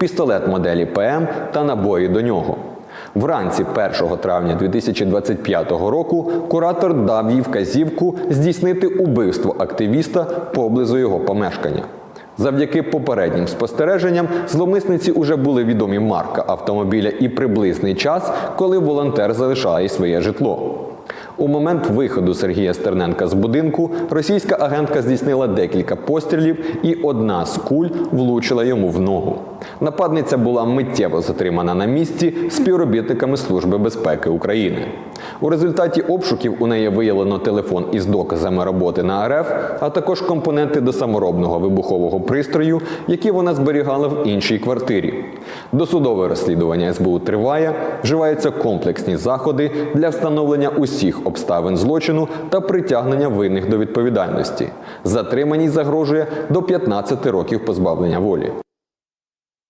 пістолет моделі ПМ та набої до нього. Вранці 1 травня 2025 року куратор дав їй вказівку здійснити убивство активіста поблизу його помешкання. Завдяки попереднім спостереженням зловмисниці уже були відомі марка автомобіля і приблизний час, коли волонтер залишає своє житло. У момент виходу Сергія Стерненка з будинку російська агентка здійснила декілька пострілів, і одна з куль влучила йому в ногу. Нападниця була миттєво затримана на місці співробітниками Служби безпеки України. У результаті обшуків у неї виявлено телефон із доказами роботи на РФ, а також компоненти до саморобного вибухового пристрою, які вона зберігала в іншій квартирі. Досудове розслідування СБУ триває, вживаються комплексні заходи для встановлення усіх обставин злочину та притягнення винних до відповідальності. Затриманій загрожує до 15 років позбавлення волі.